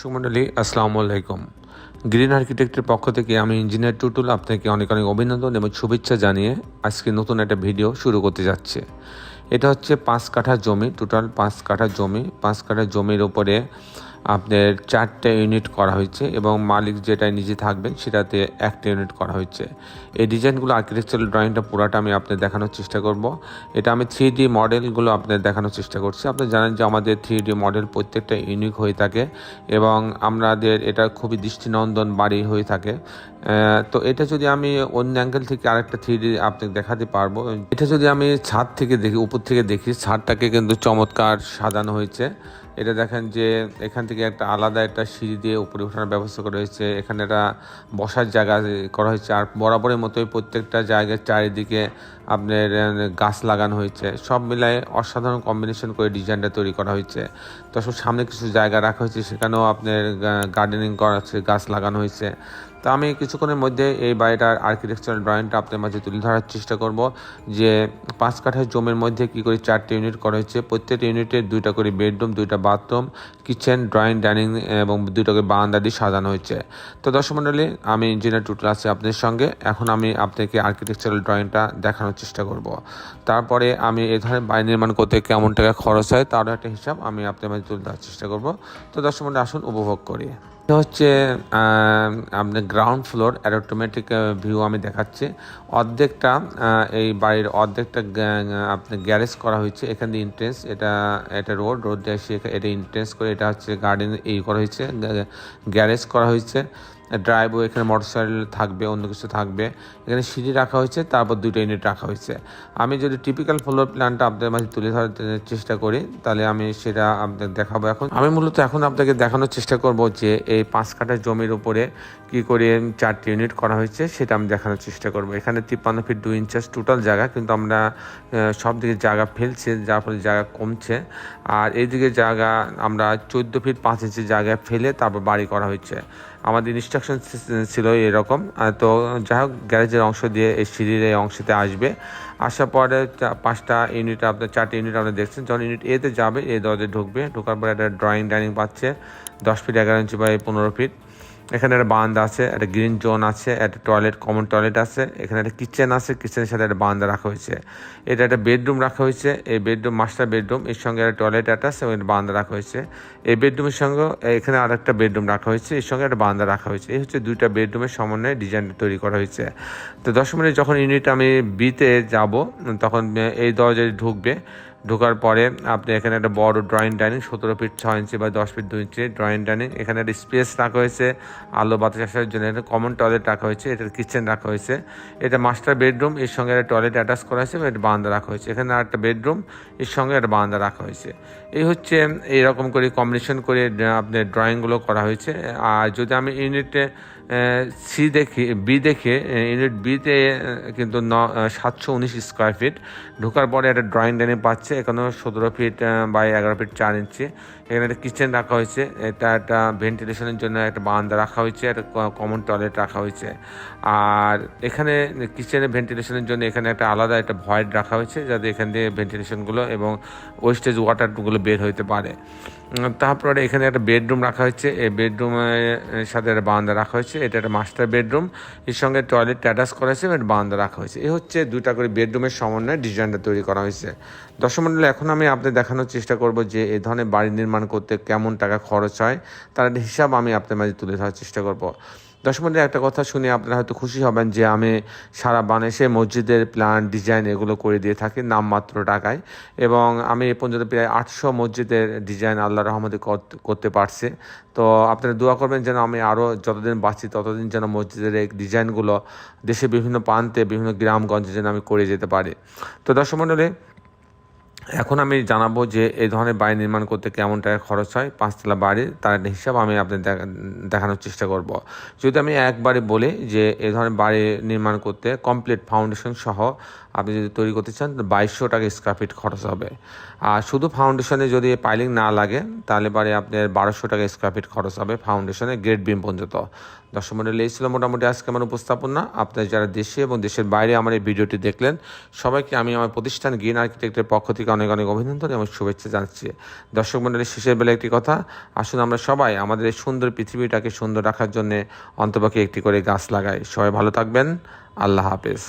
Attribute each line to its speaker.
Speaker 1: সুমন্ডলী আসসালামু আলাইকুম। গ্রিন আর্কিটেক্টের পক্ষ থেকে আমি ইঞ্জিনিয়ার টুটুল আপনাকে অনেক অনেক অভিনন্দন এবং শুভেচ্ছা জানিয়ে আজকে নতুন একটা ভিডিও শুরু করতে যাচ্ছে। এটা হচ্ছে পাঁচ কাঠা জমি, টোটাল পাঁচ কাঠা জমি। পাঁচ কাঠা জমির উপরে আপনার চারটে ইউনিট করা হয়েছে এবং মালিক যেটাই নিজে থাকবেন সেটাতে একটা ইউনিট করা হয়েছে। এই ডিজাইনগুলো আর্কিটেকচারাল ড্রয়িংটা পুরাটা আমি আপনাদের দেখানোর চেষ্টা করব। এটা আমি থ্রি ডি মডেলগুলো আপনার দেখানোর চেষ্টা করছি। আপনি জানেন যে আমাদের থ্রি ডি মডেল প্রত্যেকটা ইউনিক হয়ে থাকে এবং আমাদের এটা খুবই দৃষ্টিনন্দন বাড়ি হয়ে থাকে। তো এটা যদি আমি অন্য অ্যাঙ্গেল থেকে আরেকটা থ্রি ডি আপনাকে দেখাতে পারব। এটা যদি আমি ছাদ থেকে দেখি, উপর থেকে দেখি, ছাদটাকে কিন্তু চমৎকার সাজানো হয়েছে। এটা দেখেন যে এখান থেকে একটা আলাদা একটা সিঁড়ি দিয়ে উপরে ওঠানোর ব্যবস্থা করা হয়েছে। এখানে একটা বসার জায়গা করা হয়েছে। আর বরাবরের মতোই প্রত্যেকটা জায়গার চারিদিকে আপনার গাছ লাগানো হয়েছে। সব মিলায় অসাধারণ কম্বিনেশন করে ডিজাইনটা তৈরি করা হয়েছে। তো সামনে কিছু জায়গা রাখা হয়েছে। সেখানেও আপনার গার্ডেনিং করা হচ্ছে, গাছ লাগানো হয়েছে। তো আমি কিছুক্ষণের মধ্যে এই বাড়িটার আর্কিটেকচারাল ড্রয়িংটা আপনার মাঝে তুলে ধরার চেষ্টা করব যে পাঁচ কাঠা জমির মধ্যে কি করে চারটে ইউনিট করা হয়েছে। প্রত্যেকটা ইউনিটে দুইটা করে বেডরুম দুইটা বাথরুম কিচেন ড্রয়িং ডাইনিং এবং দুইটা করে বারান্দা দিয়ে সাজানো হয়েছে। তো দর্শক মণ্ডলী আমি ইঞ্জিনিয়ার টুটুল আছি আপনাদের সঙ্গে। এখন আমি আপনাকে আর্কিটেকচারাল ড্রয়িংটা দেখানোর চেষ্টা করব। তারপরে আমি এই ধরনের বাড়ি নির্মাণ করতে কেমন টাকা খরচ হয় তারও একটা হিসাব আমি আপনার মাঝে তুলে ধরার চেষ্টা করব। তো দর্শক মণ্ডলী আসুন উপভোগ করি। এটা হচ্ছে আপনার গ্রাউন্ড ফ্লোর অ্যারোটোমেটিক ভিউ আমি দেখাচ্ছি। অর্ধেকটা এই বাড়ির অর্ধেকটা আপনার গ্যারেজ করা হয়েছে। এখানে দিয়ে এন্ট্রেন্স এটা এটা রোড রোড দিয়ে এসে এটা এন্ট্রেন্স করে, এটা হচ্ছে গার্ডেন এই করা হয়েছে। গ্যারেজ করা হয়েছে। ড্রাইভও এখানে মোটরসাইকেল থাকবে, অন্য কিছু থাকবে। এখানে সিঁড়ি রাখা হয়েছে, তারপর দুটো ইউনিট রাখা হয়েছে। আমি যদি টিপিক্যাল ফ্লোর প্ল্যানটা আপনাদের মাঝে তুলে ধরার চেষ্টা করি, তাহলে আমি সেটা আপনাদের দেখাবো এখন। আমি মূলত এখন আপনাকে দেখানোর চেষ্টা করব যে এই পাঁচ কাঠা জমির উপরে কি করে চারটি ইউনিট করা হয়েছে, সেটা আমি দেখানোর চেষ্টা করব। এখানে তিপ্পান্ন ফিট দুই ইঞ্চাস টোটাল জায়গা, কিন্তু আমরা সব দিকে জায়গা ফেলছি, যার ফলে জায়গা কমছে। আর এইদিকে জায়গা আমরা চোদ্দ ফিট পাঁচ ইঞ্চি জায়গা ফেলে তারপর বাড়ি করা হয়েছে। আমাদের ইনস্ট্রাকশন ছিল এরকম। তো যাই হোক গ্যারেজের অংশ দিয়ে এই সিঁড়ির এই অংশতে আসবে। আসার পরে পাঁচটা ইউনিট আপনার চারটে ইউনিট আপনি দেখছেন। যখন ইউনিট এতে যাবে এই দরজে ঢুকবে। ঢোকার পরে একটা ড্রয়িং ডাইনিং পাচ্ছে। দশ ফিট এগারো ইঞ্চি বাই পনেরো ফিট এখানে একটা বারান্দা আছে, একটা গ্রিন জোন আছে, একটা টয়লেট কমন টয়লেট আছে, এখানে একটা কিচেন আছে কিচেনের সাথে একটা বারান্দা রাখা হয়েছে। এটা একটা বেডরুম রাখা হয়েছে, এই বেডরুম মাস্টার বেডরুম এর সঙ্গে একটা টয়লেট অ্যাটাচ এবং একটা রাখা হয়েছে। এই বেডরুমের সঙ্গে, এখানে আর একটা বেডরুম রাখা হয়েছে, এর সঙ্গে একটা বারান্দা রাখা হয়েছে। এই হচ্ছে দুইটা বেডরুমের সমন্বয়ে ডিজাইনটা তৈরি করা হয়েছে। তো দশ মিনিট যখন ইউনিট আমি বিতে যাব, তখন এই দরজায় ঢুকবে ঢোকার পরে আপনি এখানে একটা বড় ড্রয়িং ডাইনিং সতেরো ফিট ছয় ইঞ্চি বা দশ ফিট দুই ইঞ্চি ড্রয়িং ডাইনিং এখানে একটা স্পেস রাখা হয়েছে, আলো বাতাস আসার জন্য। একটা কমন টয়লেট রাখা হয়েছে, এটার কিচেন রাখা হয়েছে। এটা মাস্টার বেডরুম এর সঙ্গে একটা টয়লেট অ্যাটাচ করা হয়েছে এবং একটা বারান্দা রাখা হয়েছে। এখানে আর একটা বেডরুম এর সঙ্গে একটা বারান্দা রাখা হয়েছে। এই হচ্ছে এইরকম করে কম্বিনেশন করে আপনার ড্রয়িংগুলো করা হয়েছে। আর যদি আমি ইউনিটে সি দেখে বি দেখে ইউনিট বিতে কিন্তু ন সাতশো উনিশ স্কোয়ার ফিট ঢোকার পরে একটা ড্রয়িং ডাইনিং পাচ্ছে, এখানেও সতেরো ফিট বাই এগারো ফিট চার ইঞ্চি এখানে একটা কিচেন রাখা হয়েছে, এটা একটা ভেন্টিলেশনের জন্য একটা বারান্দা রাখা হয়েছে, একটা কমন টয়লেট রাখা হয়েছে। আর এখানে কিচেনে ভেন্টিলেশনের জন্য এখানে একটা আলাদা একটা ভয়েড রাখা হয়েছে, যাতে এখান দিয়ে ভেন্টিলেশনগুলো এবং ওয়েস্টেজ ওয়াটারগুলো বের হইতে পারে। তারপরে এখানে একটা বেডরুম রাখা হয়েছে, এই বেডরুমের সাথে একটা বারান্দা রাখা হয়েছে। এটা একটা মাস্টার বেডরুম এর সঙ্গে টয়লেট ট্যাটাস করা হয়েছে এবং বারান্দা রাখা হয়েছে। এ হচ্ছে দুটা করে বেডরুমের সমন্বয়ে ডিজাইনটা তৈরি করা হয়েছে। দর্শক মন্ডলে এখন আমি আপনাদের দেখানোর চেষ্টা করব যে এ ধরনের বাড়ি নির্মাণ করতে কেমন টাকা খরচ হয়, তার একটা হিসাব আমি আপনাদের মাঝে তুলে ধরার চেষ্টা করব। মণ্ডলী একটা কথা শুনে আপনারা হয়তো খুশি হবেন যে আমি সারা বানেশে মসজিদের প্ল্যান ডিজাইন এগুলো করে দিয়ে থাকি নামমাত্র টাকায়। এবং আমি এ পর্যন্ত প্রায় আটশো মসজিদের ডিজাইন আল্লাহ রহমতে কর- করতে পারছে। তো আপনারা দোয়া করবেন যেন আমি আরও যতদিন বাঁচি, ততদিন যেন মসজিদের এই ডিজাইনগুলো দেশে বিভিন্ন প্রান্তে, বিভিন্ন গ্রামগঞ্জে যেন আমি করে যেতে পারি। তো দর্শক মণ্ডলী এখন আমি জানাব যে এই ধরনের বাড়ি নির্মাণ করতে কেমন টাকা খরচ হয়, পাঁচতলা বাড়ির, তার হিসাব আমি আপনাদের দেখা- দেখানোর চেষ্টা করব। যদি আমি একবারে বলি যে এই ধরনের বাড়ি নির্মাণ করতে কমপ্লিট ফাউন্ডেশন সহ আপনি যদি তৈরি করতে চান বাইশশো টাকা স্কোয়ার ফিট খরচ হবে। আর শুধু ফাউন্ডেশনে যদি পাইলিং না লাগে, তাহলে বাড়ি আপনার বারোশো টাকা স্কোয়ার ফিট খরচ হবে ফাউন্ডেশনে গ্রেড বিম পর্যন্ত। দর্শক মন্ডলী, এই ছিল মোটামুটি আজকে আমার উপস্থাপনা। আপনার যারা দেশে এবং দেশের বাইরে আমার এই ভিডিওটি দেখলেন, সবাইকে আমি আমার প্রতিষ্ঠান গ্রিন আর্কিটেক্টের পক্ষ থেকে অনেক অনেক অভিনন্দন এবং শুভেচ্ছা জানাচ্ছি। দর্শক মন্ডলের শেষের বেলা একটি কথা, আসুন আমরা সবাই আমাদের এই সুন্দর পৃথিবীটাকে সুন্দর রাখার জন্য অন্তপক্ষে একটি করে গাছ লাগাই। সবাই ভালো থাকবেন। আল্লাহ হাফেজ।